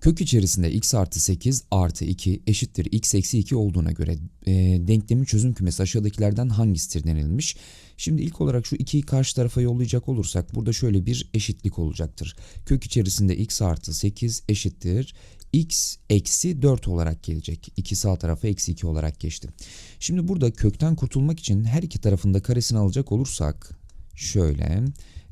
Kök içerisinde x artı 8 artı 2 eşittir x eksi 2 olduğuna göre e, denklemin çözüm kümesi aşağıdakilerden hangisidir denilmiş. Şimdi ilk olarak şu 2'yi karşı tarafa yollayacak olursak burada şöyle bir eşitlik olacaktır. Kök içerisinde x artı 8 eşittir x eksi 4 olarak gelecek. 2 sağ tarafa eksi 2 olarak geçti. Şimdi burada kökten kurtulmak için her iki tarafında karesini alacak olursak şöyle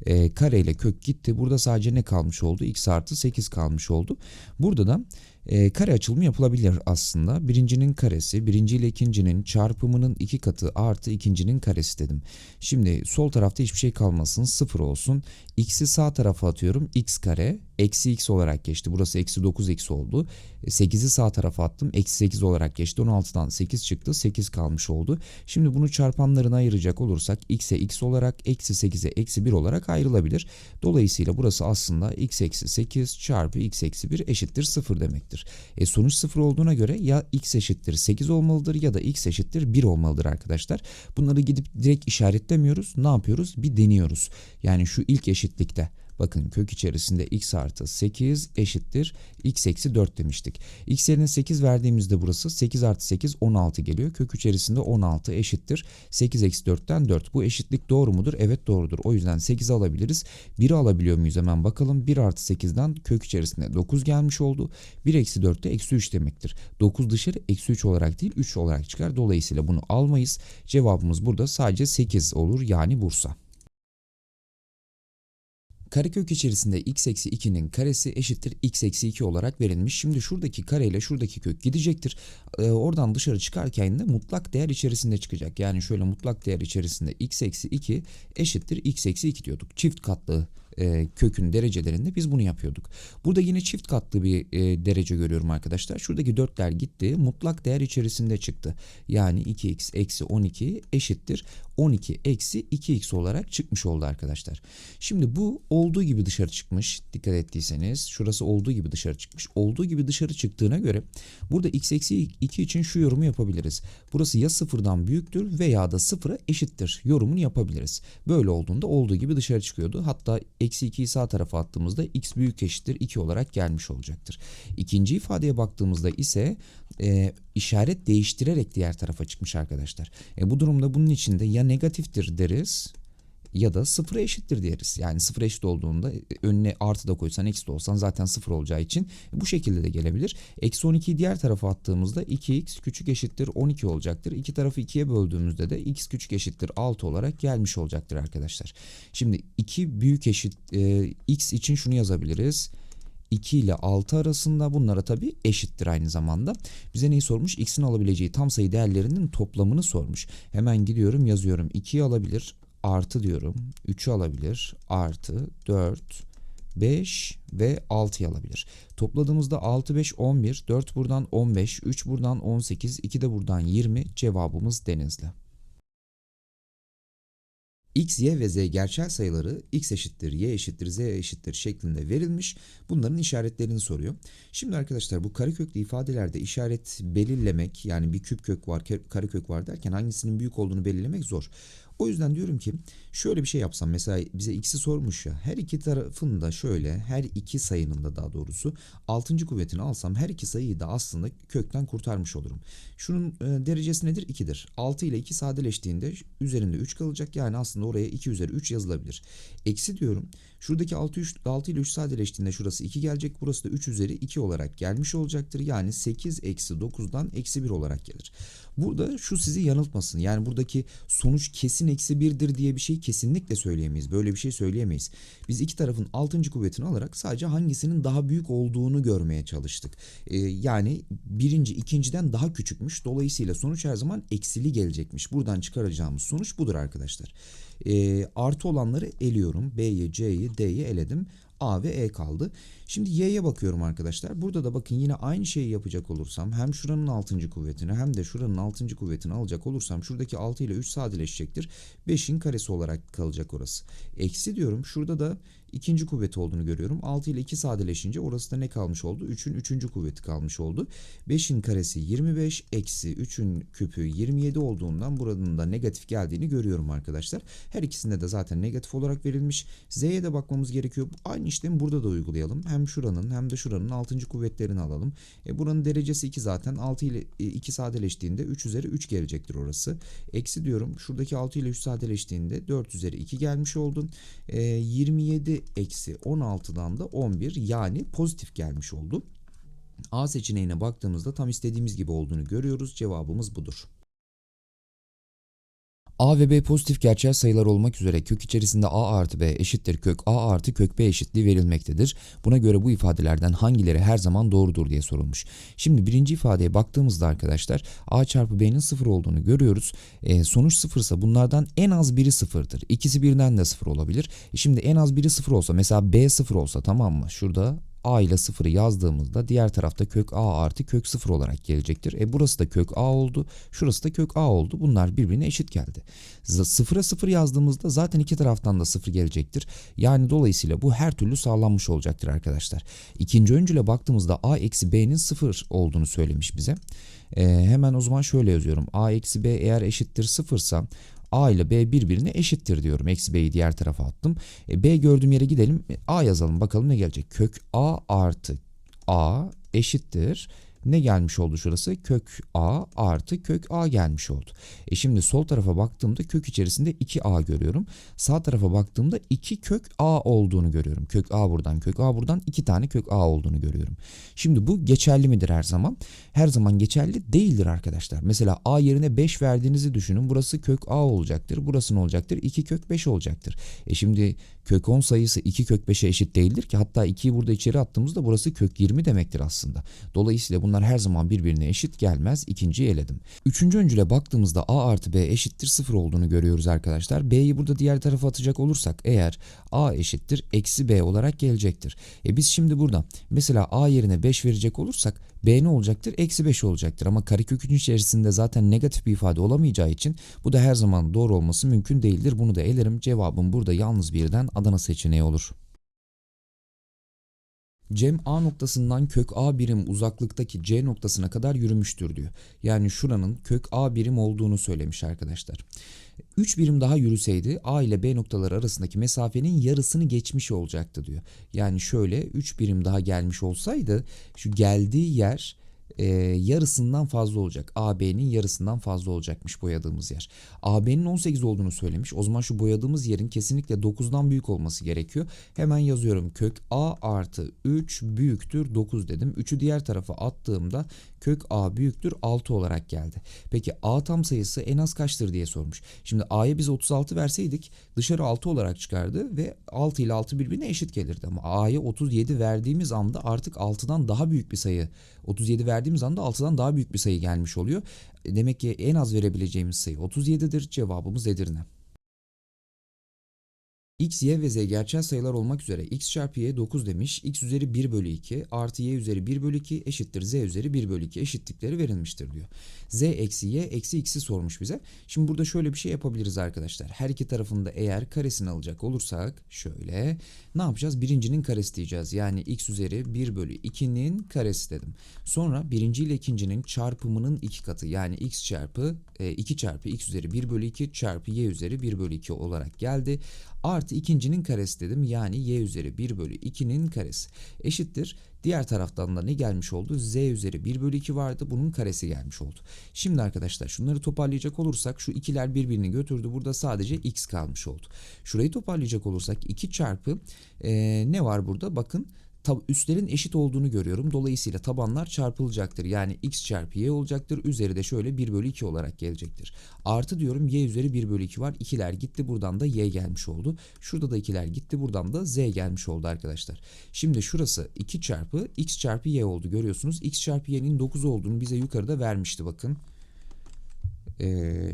e, kare ile kök gitti. Burada sadece ne kalmış oldu? x artı 8 kalmış oldu. Burada da e, kare açılımı yapılabilir aslında. Birincinin karesi, birinci ile ikincinin çarpımının iki katı artı ikincinin karesi dedim. Şimdi sol tarafta hiçbir şey kalmasın, sıfır olsun. X'i sağ tarafa atıyorum. X kare eksi x olarak geçti. Burası eksi 9x oldu. 8'i sağ tarafa attım. Eksi 8 olarak geçti. 16'dan 8 çıktı. 8 kalmış oldu. Şimdi bunu çarpanlarına ayıracak olursak x'e x olarak eksi 8'e eksi 1 olarak ayrılabilir. Dolayısıyla burası aslında x eksi 8 çarpı x eksi 1 eşittir 0 demektir. E sonuç 0 olduğuna göre ya x eşittir 8 olmalıdır ya da x eşittir 1 olmalıdır arkadaşlar. Bunları gidip direkt işaretlemiyoruz. Ne yapıyoruz? Bir deniyoruz. Yani şu ilk eşitlikte Bakın kök içerisinde x artı 8 eşittir x eksi 4 demiştik. x yerine 8 verdiğimizde burası 8 artı 8 16 geliyor. Kök içerisinde 16 eşittir 8 eksi 4'ten 4. Bu eşitlik doğru mudur? Evet doğrudur. O yüzden 8 alabiliriz. 1'i alabiliyor muyuz hemen bakalım. 1 artı 8'den kök içerisinde 9 gelmiş oldu. 1 eksi 4 de eksi 3 demektir. 9 dışarı eksi 3 olarak değil 3 olarak çıkar. Dolayısıyla bunu almayız. Cevabımız burada sadece 8 olur yani Bursa. Karekök içerisinde x eksi 2'nin karesi eşittir x eksi 2 olarak verilmiş. Şimdi şuradaki kare ile şuradaki kök gidecektir. Ee, oradan dışarı çıkarken de mutlak değer içerisinde çıkacak. Yani şöyle mutlak değer içerisinde x eksi 2 eşittir x eksi 2 diyorduk. Çift katlı e, kökün derecelerinde biz bunu yapıyorduk. Burada yine çift katlı bir e, derece görüyorum arkadaşlar. Şuradaki dörtler gitti. Mutlak değer içerisinde çıktı. Yani 2x eksi 12 eşittir 12 eksi 2x olarak çıkmış oldu arkadaşlar. Şimdi bu olduğu gibi dışarı çıkmış. Dikkat ettiyseniz şurası olduğu gibi dışarı çıkmış. Olduğu gibi dışarı çıktığına göre burada x eksi 2 için şu yorumu yapabiliriz. Burası ya sıfırdan büyüktür veya da sıfıra eşittir yorumunu yapabiliriz. Böyle olduğunda olduğu gibi dışarı çıkıyordu. Hatta eksi 2'yi sağ tarafa attığımızda x büyük eşittir 2 olarak gelmiş olacaktır. İkinci ifadeye baktığımızda ise e, işaret değiştirerek diğer tarafa çıkmış arkadaşlar. E, bu durumda bunun içinde ya negatiftir deriz ya da sıfıra eşittir deriz. Yani sıfır eşit olduğunda e, önüne artı da koysan eksi de olsan zaten sıfır olacağı için bu şekilde de gelebilir. Eksi 12'yi diğer tarafa attığımızda 2x küçük eşittir 12 olacaktır. İki tarafı 2'ye böldüğümüzde de x küçük eşittir 6 olarak gelmiş olacaktır arkadaşlar. Şimdi 2 büyük eşit e, x için şunu yazabiliriz. 2 ile 6 arasında bunlara tabi eşittir aynı zamanda. Bize neyi sormuş? X'in alabileceği tam sayı değerlerinin toplamını sormuş. Hemen gidiyorum yazıyorum. 2'yi alabilir artı diyorum. 3'ü alabilir artı 4 5 ve 6'yı alabilir. Topladığımızda 6 5 11 4 buradan 15 3 buradan 18 2 de buradan 20 cevabımız Denizli. X, Y ve Z gerçel sayıları x eşittir, y eşittir, z eşittir şeklinde verilmiş. Bunların işaretlerini soruyor. Şimdi arkadaşlar bu kareköklü ifadelerde işaret belirlemek yani bir küp kök var, karekök var derken hangisinin büyük olduğunu belirlemek zor. O yüzden diyorum ki şöyle bir şey yapsam mesela bize x'i sormuş ya her iki tarafında şöyle her iki sayının da daha doğrusu 6. kuvvetini alsam her iki sayıyı da aslında kökten kurtarmış olurum. Şunun e, derecesi nedir? 2'dir. 6 ile 2 sadeleştiğinde üzerinde 3 kalacak yani aslında oraya 2 üzeri 3 yazılabilir. Eksi diyorum şuradaki 6, 3, 6 ile 3 sadeleştiğinde şurası 2 gelecek burası da 3 üzeri 2 olarak gelmiş olacaktır. Yani 8 eksi 9'dan eksi 1 olarak gelir. Burada şu sizi yanıltmasın. Yani buradaki sonuç kesin eksi birdir diye bir şey kesinlikle söyleyemeyiz. Böyle bir şey söyleyemeyiz. Biz iki tarafın altıncı kuvvetini alarak sadece hangisinin daha büyük olduğunu görmeye çalıştık. Ee, yani birinci ikinciden daha küçükmüş. Dolayısıyla sonuç her zaman eksili gelecekmiş. Buradan çıkaracağımız sonuç budur arkadaşlar. Ee, artı olanları eliyorum. B'yi, C'yi, D'yi eledim. A ve E kaldı. Şimdi Y'ye bakıyorum arkadaşlar. Burada da bakın yine aynı şeyi yapacak olursam hem şuranın 6. kuvvetini hem de şuranın 6. kuvvetini alacak olursam şuradaki 6 ile 3 sadeleşecektir. 5'in karesi olarak kalacak orası. Eksi diyorum. Şurada da ikinci kuvveti olduğunu görüyorum. 6 ile 2 sadeleşince orası da ne kalmış oldu? 3'ün 3. kuvveti kalmış oldu. 5'in karesi 25 eksi 3'ün küpü 27 olduğundan buranın da negatif geldiğini görüyorum arkadaşlar. Her ikisinde de zaten negatif olarak verilmiş. Z'ye de bakmamız gerekiyor. Aynı işlemi burada da uygulayalım. Hem şuranın hem de şuranın 6. kuvvetlerini alalım. E buranın derecesi 2 zaten. 6 ile 2 sadeleştiğinde 3 üzeri 3 gelecektir orası. Eksi diyorum. Şuradaki 6 ile 3 sadeleştiğinde 4 üzeri 2 gelmiş oldu. E, 27 eksi 16'dan da 11 yani pozitif gelmiş oldu. A seçeneğine baktığımızda tam istediğimiz gibi olduğunu görüyoruz. Cevabımız budur. A ve B pozitif gerçel sayılar olmak üzere kök içerisinde A artı B eşittir kök A artı kök B eşitliği verilmektedir. Buna göre bu ifadelerden hangileri her zaman doğrudur diye sorulmuş. Şimdi birinci ifadeye baktığımızda arkadaşlar A çarpı B'nin sıfır olduğunu görüyoruz. E, sonuç sıfırsa bunlardan en az biri sıfırdır. İkisi birden de sıfır olabilir. E, şimdi en az biri sıfır olsa mesela B sıfır olsa tamam mı? Şurada a ile sıfırı yazdığımızda diğer tarafta kök a artı kök sıfır olarak gelecektir. E burası da kök a oldu. Şurası da kök a oldu. Bunlar birbirine eşit geldi. Sıfıra sıfır yazdığımızda zaten iki taraftan da sıfır gelecektir. Yani dolayısıyla bu her türlü sağlanmış olacaktır arkadaşlar. İkinci öncüle baktığımızda a eksi b'nin sıfır olduğunu söylemiş bize. E, hemen o zaman şöyle yazıyorum. a eksi b eğer eşittir sıfırsa A ile B birbirine eşittir diyorum. Eksi B'yi diğer tarafa attım. E, B gördüğüm yere gidelim. E, A yazalım bakalım ne gelecek. Kök A artı A eşittir. Ne gelmiş oldu şurası? Kök A artı kök A gelmiş oldu. E şimdi sol tarafa baktığımda kök içerisinde 2A görüyorum. Sağ tarafa baktığımda 2 kök A olduğunu görüyorum. Kök A buradan kök A buradan 2 tane kök A olduğunu görüyorum. Şimdi bu geçerli midir her zaman? Her zaman geçerli değildir arkadaşlar. Mesela A yerine 5 verdiğinizi düşünün. Burası kök A olacaktır. Burası ne olacaktır? 2 kök 5 olacaktır. E şimdi kök 10 sayısı 2 kök 5'e eşit değildir ki. Hatta 2'yi burada içeri attığımızda burası kök 20 demektir aslında. Dolayısıyla bunlar her zaman birbirine eşit gelmez. İkinciyi eledim. Üçüncü öncüle baktığımızda A artı B eşittir 0 olduğunu görüyoruz arkadaşlar. B'yi burada diğer tarafa atacak olursak eğer A eşittir eksi B olarak gelecektir. E biz şimdi burada mesela A yerine 5 verecek olursak B ne olacaktır? Eksi 5 olacaktır ama karekökün içerisinde zaten negatif bir ifade olamayacağı için bu da her zaman doğru olması mümkün değildir. Bunu da elerim. Cevabım burada yalnız birden Adana seçeneği olur. Cem A noktasından kök A birim uzaklıktaki C noktasına kadar yürümüştür diyor. Yani şuranın kök A birim olduğunu söylemiş arkadaşlar. 3 birim daha yürüseydi A ile B noktaları arasındaki mesafenin yarısını geçmiş olacaktı diyor. Yani şöyle 3 birim daha gelmiş olsaydı şu geldiği yer e, yarısından fazla olacak. AB'nin yarısından fazla olacakmış boyadığımız yer. AB'nin 18 olduğunu söylemiş. O zaman şu boyadığımız yerin kesinlikle 9'dan büyük olması gerekiyor. Hemen yazıyorum. Kök A artı 3 büyüktür 9 dedim. 3'ü diğer tarafa attığımda kök A büyüktür 6 olarak geldi. Peki A tam sayısı en az kaçtır diye sormuş. Şimdi A'ya biz 36 verseydik dışarı 6 olarak çıkardı ve 6 ile 6 birbirine eşit gelirdi. Ama A'ya 37 verdiğimiz anda artık 6'dan daha büyük bir sayı 37 verdiğimiz anda 6'dan daha büyük bir sayı gelmiş oluyor. Demek ki en az verebileceğimiz sayı 37'dir. Cevabımız Edirne. X, Y ve Z gerçel sayılar olmak üzere x çarpı y 9 demiş. x üzeri 1 bölü 2 artı y üzeri 1 bölü 2 eşittir z üzeri 1 bölü 2 eşitlikleri verilmiştir diyor. z eksi y eksi x'i sormuş bize. Şimdi burada şöyle bir şey yapabiliriz arkadaşlar. Her iki tarafında eğer karesini alacak olursak şöyle ne yapacağız? Birincinin karesi diyeceğiz. Yani x üzeri 1 bölü 2'nin karesi dedim. Sonra birinci ile ikincinin çarpımının iki katı yani x çarpı e, 2 çarpı x üzeri 1 bölü 2 çarpı y üzeri 1 bölü 2 olarak geldi. Artı ikincinin karesi dedim. Yani y üzeri 1 bölü 2'nin karesi. Eşittir. Diğer taraftan da ne gelmiş oldu? z üzeri 1 bölü 2 vardı. Bunun karesi gelmiş oldu. Şimdi arkadaşlar şunları toparlayacak olursak şu ikiler birbirini götürdü. Burada sadece x kalmış oldu. Şurayı toparlayacak olursak 2 çarpı e, ne var burada? Bakın üstlerin eşit olduğunu görüyorum. Dolayısıyla tabanlar çarpılacaktır. Yani x çarpı y olacaktır. Üzeri de şöyle 1 bölü 2 olarak gelecektir. Artı diyorum y üzeri 1 bölü 2 var. İkiler gitti buradan da y gelmiş oldu. Şurada da ikiler gitti buradan da z gelmiş oldu arkadaşlar. Şimdi şurası 2 çarpı x çarpı y oldu görüyorsunuz. x çarpı y'nin 9 olduğunu bize yukarıda vermişti bakın. Ee,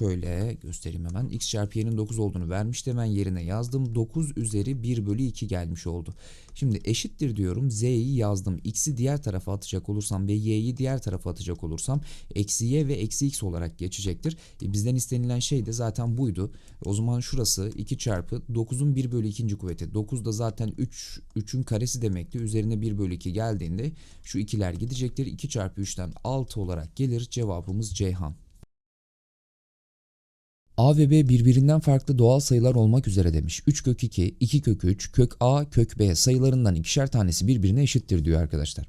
şöyle göstereyim hemen. x çarpı y'nin 9 olduğunu vermişti. Hemen yerine yazdım. 9 üzeri 1 bölü 2 gelmiş oldu. Şimdi eşittir diyorum. z'yi yazdım. x'i diğer tarafa atacak olursam ve y'yi diğer tarafa atacak olursam eksi y ve eksi x olarak geçecektir. E, bizden istenilen şey de zaten buydu. O zaman şurası 2 çarpı 9'un 1 bölü 2. kuvveti. 9 da zaten 3, 3'ün karesi demekti. Üzerine 1 bölü 2 geldiğinde şu ikiler gidecektir. 2 çarpı 3'ten 6 olarak gelir. Cevabımız Ceyhan. A ve B birbirinden farklı doğal sayılar olmak üzere demiş. 3 kök 2, 2 kök 3, kök A, kök B sayılarından ikişer tanesi birbirine eşittir diyor arkadaşlar.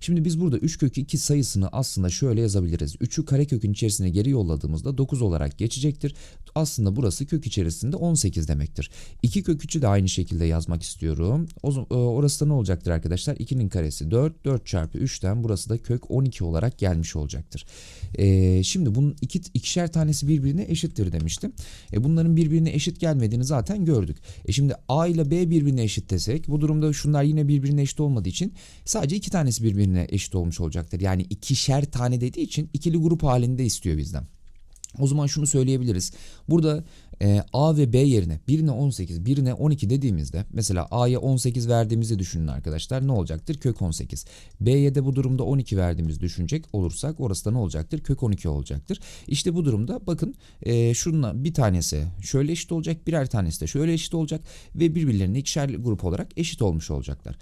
Şimdi biz burada 3 kök 2 sayısını aslında şöyle yazabiliriz. 3'ü karekökün içerisine geri yolladığımızda 9 olarak geçecektir. Aslında burası kök içerisinde 18 demektir. 2 kök 3'ü de aynı şekilde yazmak istiyorum. O, e, orası da ne olacaktır arkadaşlar? 2'nin karesi 4, 4 çarpı 3'ten burası da kök 12 olarak gelmiş olacaktır. E, şimdi bunun iki, ikişer tanesi birbirine eşittir demiştim. E, bunların birbirine eşit gelmediğini zaten gördük. E şimdi A ile B birbirine eşit desek bu durumda şunlar yine birbirine eşit olmadığı için sadece iki tanesi birbirine eşit olmuş olacaktır. Yani ikişer tane dediği için ikili grup halinde istiyor bizden. O zaman şunu söyleyebiliriz. Burada e, A ve B yerine birine 18, birine 12 dediğimizde mesela A'ya 18 verdiğimizi düşünün arkadaşlar ne olacaktır? Kök 18. B'ye de bu durumda 12 verdiğimizi düşünecek olursak orası da ne olacaktır? Kök 12 olacaktır. İşte bu durumda bakın e, şununla bir tanesi şöyle eşit olacak, birer tanesi de şöyle eşit olacak ve birbirlerine ikişer grup olarak eşit olmuş olacaklar.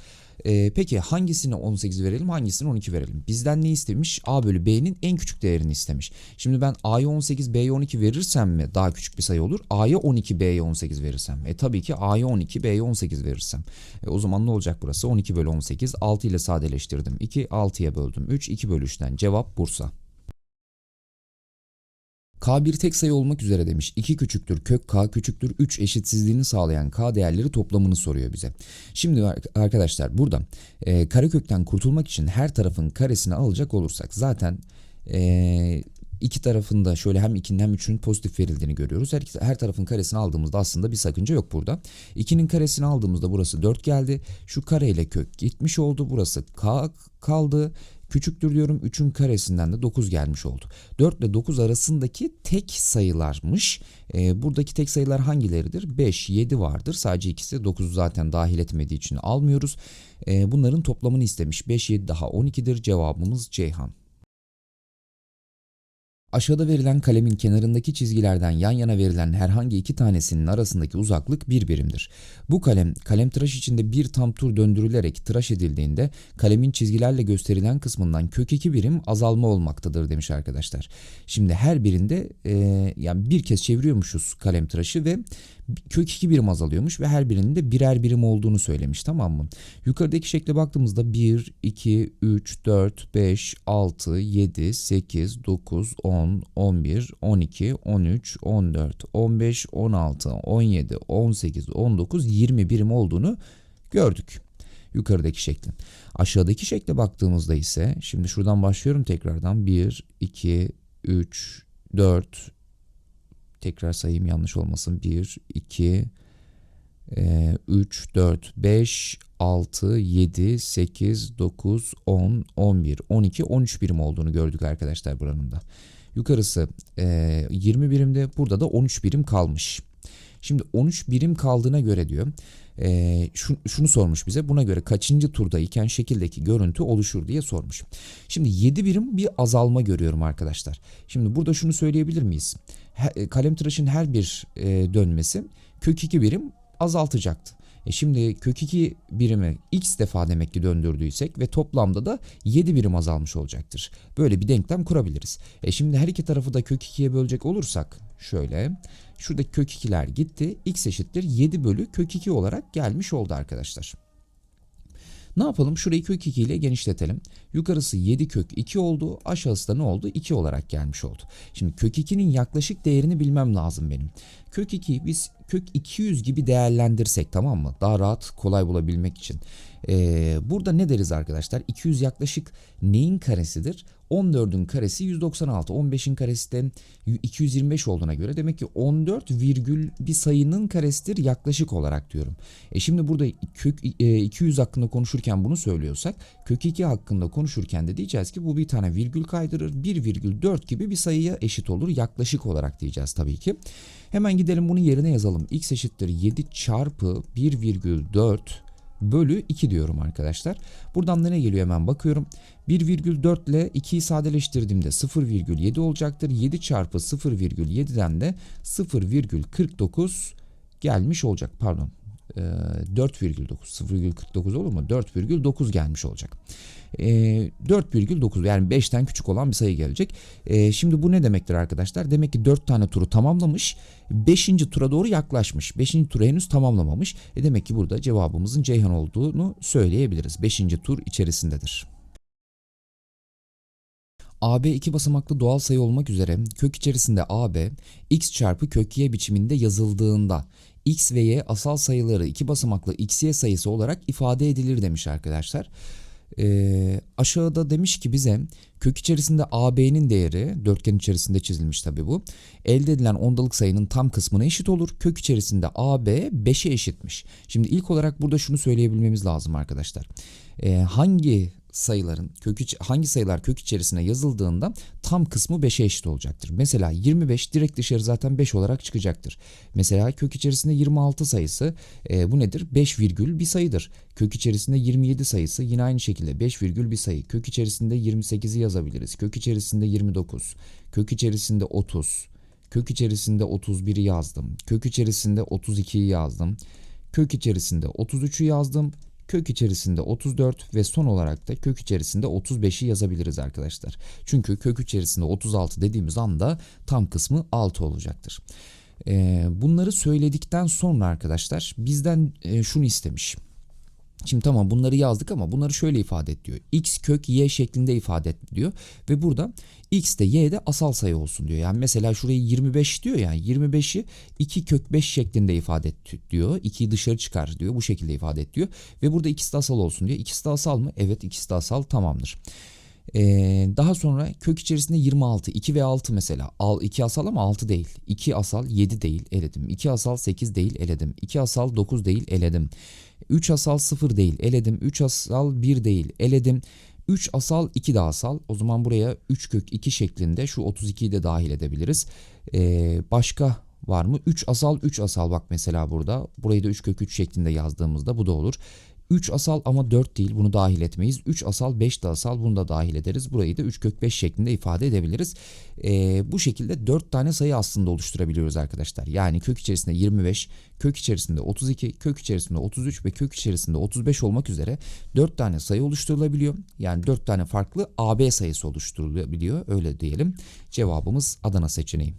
E, peki hangisine 18 verelim hangisine 12 verelim? Bizden ne istemiş? A bölü B'nin en küçük değerini istemiş. Şimdi ben A'ya 18 B'ye 12 verirsem mi daha küçük bir sayı olur? A'ya 12 B'ye 18 verirsem. E tabii ki A'ya 12 B'ye 18 verirsem. E, o zaman ne olacak burası? 12 bölü 18 6 ile sadeleştirdim. 2 6'ya böldüm. 3 2 bölü 3'ten cevap Bursa. K bir tek sayı olmak üzere demiş. 2 küçüktür kök K küçüktür 3 eşitsizliğini sağlayan K değerleri toplamını soruyor bize. Şimdi ar- arkadaşlar burada e, karekökten kurtulmak için her tarafın karesini alacak olursak zaten e, iki tarafında şöyle hem 2'nin hem 3'ünün pozitif verildiğini görüyoruz. Her, her tarafın karesini aldığımızda aslında bir sakınca yok burada. 2'nin karesini aldığımızda burası 4 geldi. Şu kareyle kök gitmiş oldu. Burası K kaldı. Küçüktür diyorum 3'ün karesinden de 9 gelmiş oldu. 4 ile 9 arasındaki tek sayılarmış. Ee, buradaki tek sayılar hangileridir? 5, 7 vardır. Sadece ikisi 9'u zaten dahil etmediği için almıyoruz. Ee, bunların toplamını istemiş. 5, 7 daha 12'dir. Cevabımız Ceyhan. Aşağıda verilen kalemin kenarındaki çizgilerden yan yana verilen herhangi iki tanesinin arasındaki uzaklık bir birimdir. Bu kalem, kalem tıraş içinde bir tam tur döndürülerek tıraş edildiğinde kalemin çizgilerle gösterilen kısmından kök 2 birim azalma olmaktadır demiş arkadaşlar. Şimdi her birinde e, yani bir kez çeviriyormuşuz kalem tıraşı ve kök 2 birim azalıyormuş ve her birinin de birer birim olduğunu söylemiş tamam mı? Yukarıdaki şekle baktığımızda 1, 2, 3, 4, 5, 6, 7, 8, 9, 10, 11, 12, 13, 14, 15, 16, 17, 18, 19, 20 birim olduğunu gördük. Yukarıdaki şeklin. Aşağıdaki şekle baktığımızda ise şimdi şuradan başlıyorum tekrardan 1, 2, 3, 4, tekrar sayayım yanlış olmasın 1, 2, 3, 4, 5, 6, 7, 8, 9, 10, 11, 12, 13 birim olduğunu gördük arkadaşlar buranın da. Yukarısı e, 20 birimde burada da 13 birim kalmış. Şimdi 13 birim kaldığına göre diyor e, şu- şunu sormuş bize buna göre kaçıncı turdayken şekildeki görüntü oluşur diye sormuş. Şimdi 7 birim bir azalma görüyorum arkadaşlar. Şimdi burada şunu söyleyebilir miyiz? He- kalem tıraşın her bir e, dönmesi kök 2 birim azaltacaktı. E şimdi kök 2 birimi x defa demek ki döndürdüysek ve toplamda da 7 birim azalmış olacaktır. Böyle bir denklem kurabiliriz. E şimdi her iki tarafı da kök 2'ye bölecek olursak şöyle şuradaki kök 2'ler gitti. x eşittir 7 bölü kök 2 olarak gelmiş oldu arkadaşlar. Ne yapalım? Şurayı kök 2 ile genişletelim. Yukarısı 7 kök 2 oldu. Aşağısı da ne oldu? 2 olarak gelmiş oldu. Şimdi kök 2'nin yaklaşık değerini bilmem lazım benim. Kök 2'yi biz kök 200 gibi değerlendirsek tamam mı? Daha rahat kolay bulabilmek için. Ee, burada ne deriz arkadaşlar? 200 yaklaşık neyin karesidir? 14'ün karesi 196. 15'in karesi de 225 olduğuna göre demek ki 14 virgül bir sayının karesidir yaklaşık olarak diyorum. E şimdi burada kök e, 200 hakkında konuşurken bunu söylüyorsak kök 2 hakkında konuşurken de diyeceğiz ki bu bir tane virgül kaydırır. 1,4 gibi bir sayıya eşit olur yaklaşık olarak diyeceğiz tabii ki. Hemen gidelim bunu yerine yazalım. x eşittir 7 çarpı 1,4 bölü 2 diyorum arkadaşlar. Buradan da ne geliyor hemen bakıyorum. 1,4 ile 2'yi sadeleştirdiğimde 0,7 olacaktır. 7 çarpı 0,7'den de 0,49 gelmiş olacak. Pardon. Ee, 4,9 0,49 olur mu? 4,9 gelmiş olacak. Ee, 4,9 yani 5'ten küçük olan bir sayı gelecek. Ee, şimdi bu ne demektir arkadaşlar? Demek ki 4 tane turu tamamlamış. 5. tura doğru yaklaşmış. 5. tura henüz tamamlamamış. E demek ki burada cevabımızın Ceyhan olduğunu söyleyebiliriz. 5. tur içerisindedir. AB iki basamaklı doğal sayı olmak üzere kök içerisinde AB x çarpı kök y biçiminde yazıldığında x ve y asal sayıları iki basamaklı x y sayısı olarak ifade edilir demiş arkadaşlar. Ee, aşağıda demiş ki bize kök içerisinde AB'nin değeri dörtgen içerisinde çizilmiş tabi bu. Elde edilen ondalık sayının tam kısmına eşit olur. Kök içerisinde AB 5'e eşitmiş. Şimdi ilk olarak burada şunu söyleyebilmemiz lazım arkadaşlar. Ee, hangi sayıların kök hangi sayılar kök içerisine yazıldığında tam kısmı 5'e eşit olacaktır. Mesela 25 direkt dışarı zaten 5 olarak çıkacaktır. Mesela kök içerisinde 26 sayısı e, bu nedir? 5 virgül bir sayıdır. Kök içerisinde 27 sayısı yine aynı şekilde 5 virgül bir sayı. Kök içerisinde 28'i yazabiliriz. Kök içerisinde 29. Kök içerisinde 30. Kök içerisinde 31'i yazdım. Kök içerisinde 32'yi yazdım. Kök içerisinde 33'ü yazdım kök içerisinde 34 ve son olarak da kök içerisinde 35'i yazabiliriz arkadaşlar. Çünkü kök içerisinde 36 dediğimiz anda tam kısmı 6 olacaktır. Ee, bunları söyledikten sonra arkadaşlar bizden e, şunu istemiş. Şimdi tamam bunları yazdık ama bunları şöyle ifade et diyor. x kök y şeklinde ifade et diyor. Ve burada x de y de asal sayı olsun diyor. Yani mesela şurayı 25 diyor yani 25'i 2 kök 5 şeklinde ifade et diyor. 2'yi dışarı çıkar diyor. Bu şekilde ifade et diyor. Ve burada ikisi de asal olsun diyor. İkisi de asal mı? Evet ikisi de asal tamamdır. Ee, daha sonra kök içerisinde 26 2 ve 6 mesela al 2 asal ama 6 değil 2 asal 7 değil eledim 2 asal 8 değil eledim 2 asal 9 değil eledim 3 asal 0 değil eledim. 3 asal 1 değil eledim. 3 asal 2 de asal. O zaman buraya 3 kök 2 şeklinde şu 32'yi de dahil edebiliriz. Ee, başka var mı? 3 asal 3 asal. Bak mesela burada. Burayı da 3 kök 3 şeklinde yazdığımızda bu da olur 3 asal ama 4 değil bunu dahil etmeyiz. 3 asal 5 de asal bunu da dahil ederiz. Burayı da 3 kök 5 şeklinde ifade edebiliriz. Ee, bu şekilde 4 tane sayı aslında oluşturabiliyoruz arkadaşlar. Yani kök içerisinde 25, kök içerisinde 32, kök içerisinde 33 ve kök içerisinde 35 olmak üzere 4 tane sayı oluşturulabiliyor. Yani 4 tane farklı AB sayısı oluşturulabiliyor öyle diyelim. Cevabımız Adana seçeneği.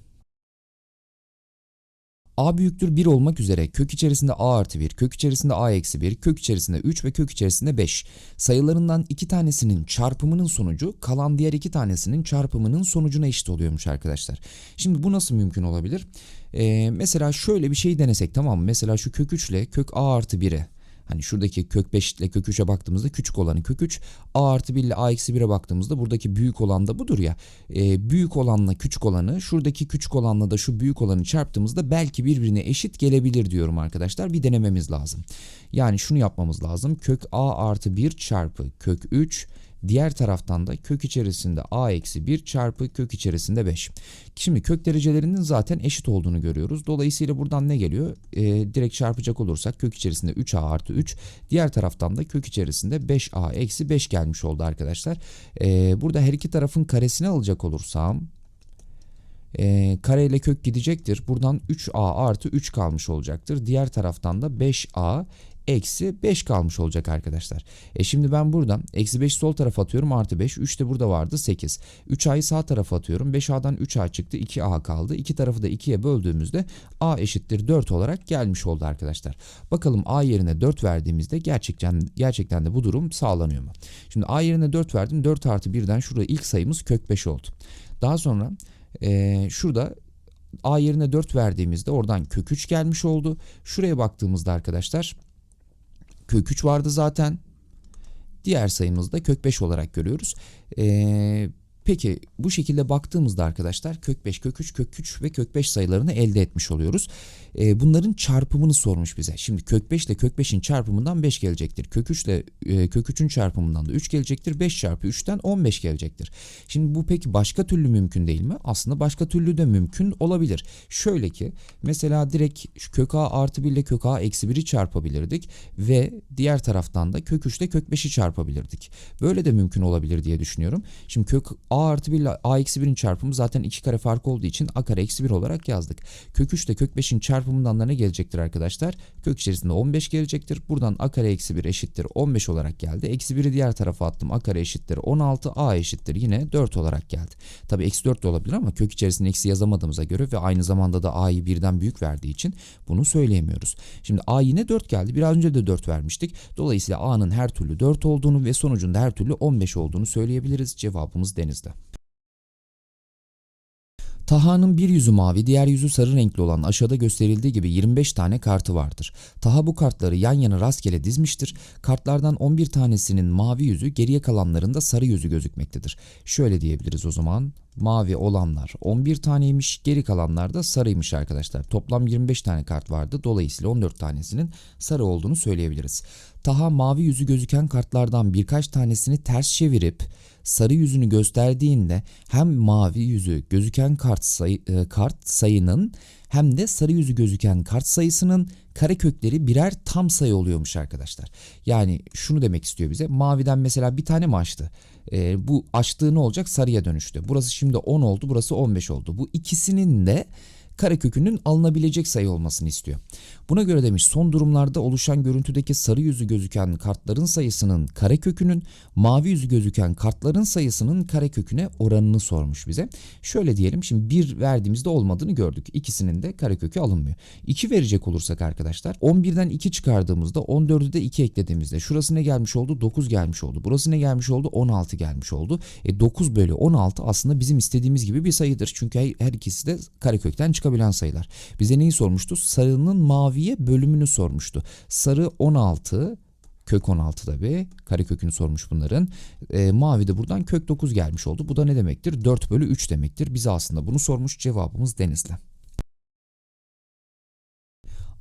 A büyüktür 1 olmak üzere kök içerisinde A artı 1, kök içerisinde A eksi 1, kök içerisinde 3 ve kök içerisinde 5. Sayılarından iki tanesinin çarpımının sonucu kalan diğer iki tanesinin çarpımının sonucuna eşit oluyormuş arkadaşlar. Şimdi bu nasıl mümkün olabilir? Ee, mesela şöyle bir şey denesek tamam mı? Mesela şu kök 3 ile kök A artı 1'e Hani şuradaki kök 5 ile kök 3'e baktığımızda küçük olanı kök 3. A artı 1 ile A eksi 1'e baktığımızda buradaki büyük olan da budur ya. E, büyük olanla küçük olanı şuradaki küçük olanla da şu büyük olanı çarptığımızda belki birbirine eşit gelebilir diyorum arkadaşlar. Bir denememiz lazım. Yani şunu yapmamız lazım. Kök A artı 1 çarpı kök 3 Diğer taraftan da kök içerisinde a eksi 1 çarpı kök içerisinde 5. Şimdi kök derecelerinin zaten eşit olduğunu görüyoruz. Dolayısıyla buradan ne geliyor? Ee, direkt çarpacak olursak kök içerisinde 3a artı 3. Diğer taraftan da kök içerisinde 5a eksi 5 gelmiş oldu arkadaşlar. Ee, burada her iki tarafın karesini alacak olursam e, kare ile kök gidecektir. Buradan 3a artı 3 kalmış olacaktır. Diğer taraftan da 5a eksi 5 kalmış olacak arkadaşlar. E şimdi ben buradan eksi 5 sol tarafa atıyorum artı 5. 3 de burada vardı 8. 3a'yı sağ tarafa atıyorum. 5a'dan 3a çıktı 2a kaldı. İki tarafı da 2'ye böldüğümüzde a eşittir 4 olarak gelmiş oldu arkadaşlar. Bakalım a yerine 4 verdiğimizde gerçekten gerçekten de bu durum sağlanıyor mu? Şimdi a yerine 4 verdim. 4 artı 1'den şurada ilk sayımız kök 5 oldu. Daha sonra e, şurada a yerine 4 verdiğimizde oradan kök 3 gelmiş oldu. Şuraya baktığımızda arkadaşlar kök 3 vardı zaten. Diğer sayımızda kök 5 olarak görüyoruz. Ee, peki bu şekilde baktığımızda arkadaşlar kök 5, kök 3, kök 3 ve kök 5 sayılarını elde etmiş oluyoruz. Ee, bunların çarpımını sormuş bize. Şimdi kök 5 ile kök 5'in çarpımından 5 gelecektir. Kök 3 ile e, kök 3'ün çarpımından da 3 gelecektir. 5 çarpı 3'ten 15 gelecektir. Şimdi bu peki başka türlü mümkün değil mi? Aslında başka türlü de mümkün olabilir. Şöyle ki mesela direkt kök a artı 1 ile kök a eksi 1'i çarpabilirdik ve diğer taraftan da kök 3 ile kök 5'i çarpabilirdik. Böyle de mümkün olabilir diye düşünüyorum. Şimdi kök a artı 1 ile a eksi 1'in çarpımı zaten 2 kare fark olduğu için a kare eksi 1 olarak yazdık. Kök 3 ile kök 5'in çarpımından da ne gelecektir arkadaşlar? Kök içerisinde 15 gelecektir. Buradan a kare eksi 1 eşittir 15 olarak geldi. Eksi 1'i diğer tarafa attım. a kare eşittir 16 a eşittir yine 4 olarak geldi. Tabi eksi 4 de olabilir ama kök içerisinde eksi yazamadığımıza göre ve aynı zamanda da a'yı birden büyük verdiği için bunu söyleyemiyoruz. Şimdi a yine 4 geldi. Biraz önce de 4 vermiştik. Dolayısıyla a'nın her türlü 4 olduğunu ve sonucunda her türlü 15 olduğunu söyleyebiliriz. Cevabımız denizde. Taha'nın bir yüzü mavi, diğer yüzü sarı renkli olan aşağıda gösterildiği gibi 25 tane kartı vardır. Taha bu kartları yan yana rastgele dizmiştir. Kartlardan 11 tanesinin mavi yüzü, geriye kalanlarında sarı yüzü gözükmektedir. Şöyle diyebiliriz o zaman. Mavi olanlar 11 taneymiş, geri kalanlar da sarıymış arkadaşlar. Toplam 25 tane kart vardı. Dolayısıyla 14 tanesinin sarı olduğunu söyleyebiliriz. Taha mavi yüzü gözüken kartlardan birkaç tanesini ters çevirip sarı yüzünü gösterdiğinde hem mavi yüzü gözüken kart, sayı, e, kart sayının hem de sarı yüzü gözüken kart sayısının karekökleri birer tam sayı oluyormuş arkadaşlar. Yani şunu demek istiyor bize. Maviden mesela bir tane mi açtı? E, bu açtığı ne olacak? Sarıya dönüştü. Burası şimdi 10 oldu, burası 15 oldu. Bu ikisinin de karekökünün alınabilecek sayı olmasını istiyor. Buna göre demiş son durumlarda oluşan görüntüdeki sarı yüzü gözüken kartların sayısının karekökünün mavi yüzü gözüken kartların sayısının kareköküne oranını sormuş bize. Şöyle diyelim şimdi 1 verdiğimizde olmadığını gördük. İkisinin de karekökü alınmıyor. 2 verecek olursak arkadaşlar 11'den 2 çıkardığımızda 14'ü de 2 eklediğimizde şurası ne gelmiş oldu? 9 gelmiş oldu. Burası ne gelmiş oldu? 16 gelmiş oldu. E 9 bölü 16 aslında bizim istediğimiz gibi bir sayıdır. Çünkü her ikisi de karekökten çıkabilen sayılar. Bize neyi sormuştu? Sarının maviye bölümünü sormuştu. Sarı 16 kök 16 tabi karekökünü sormuş bunların. E, mavi de buradan kök 9 gelmiş oldu. Bu da ne demektir? 4 bölü 3 demektir. Bize aslında bunu sormuş cevabımız Denizli.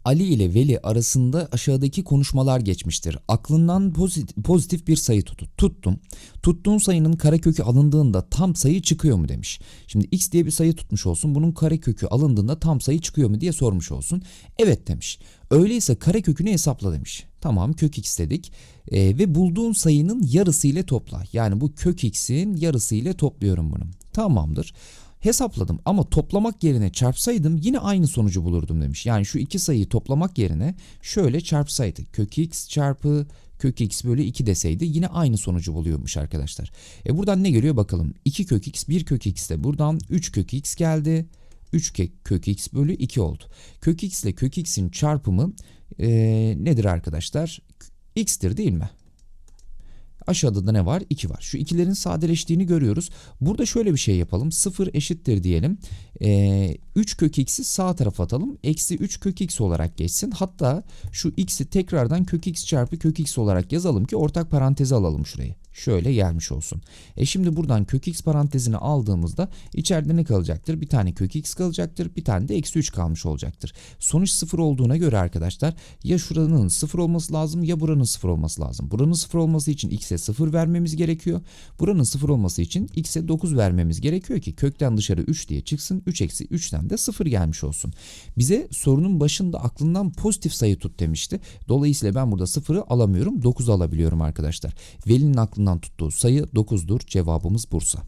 Ali ile Veli arasında aşağıdaki konuşmalar geçmiştir. Aklından pozitif, pozitif bir sayı tut, tuttum. Tuttuğun sayının karekökü alındığında tam sayı çıkıyor mu demiş. Şimdi x diye bir sayı tutmuş olsun. Bunun karekökü alındığında tam sayı çıkıyor mu diye sormuş olsun. Evet demiş. Öyleyse karekökünü hesapla demiş. Tamam kök x dedik. Ee, ve bulduğun sayının yarısı ile topla. Yani bu kök x'in yarısı ile topluyorum bunu. Tamamdır. Hesapladım ama toplamak yerine çarpsaydım yine aynı sonucu bulurdum demiş. Yani şu iki sayıyı toplamak yerine şöyle çarpsaydı. Kök x çarpı kök x bölü 2 deseydi yine aynı sonucu buluyormuş arkadaşlar. E buradan ne geliyor bakalım. 2 kök x 1 kök x de buradan 3 kök x geldi. 3 kök x bölü 2 oldu. Kök x ile kök x'in çarpımı e, nedir arkadaşlar? x'tir değil mi? Aşağıda da ne var? 2 var. Şu ikilerin sadeleştiğini görüyoruz. Burada şöyle bir şey yapalım. 0 eşittir diyelim. Ee, 3 kök x'i sağ tarafa atalım. Eksi 3 kök x olarak geçsin. Hatta şu x'i tekrardan kök x çarpı kök x olarak yazalım ki ortak parantezi alalım şurayı. Şöyle gelmiş olsun. E şimdi buradan kök x parantezini aldığımızda içeride ne kalacaktır? Bir tane kök x kalacaktır. Bir tane de eksi 3 kalmış olacaktır. Sonuç 0 olduğuna göre arkadaşlar ya şuranın 0 olması lazım ya buranın 0 olması lazım. Buranın 0 olması için x'e 0 vermemiz gerekiyor. Buranın 0 olması için x'e 9 vermemiz gerekiyor ki kökten dışarı 3 diye çıksın. 3 eksi 3'ten de 0 gelmiş olsun. Bize sorunun başında aklından pozitif sayı tut demişti. Dolayısıyla ben burada 0'ı alamıyorum. 9 alabiliyorum arkadaşlar. Veli'nin aklından tuttuğu sayı 9'dur. Cevabımız Bursa.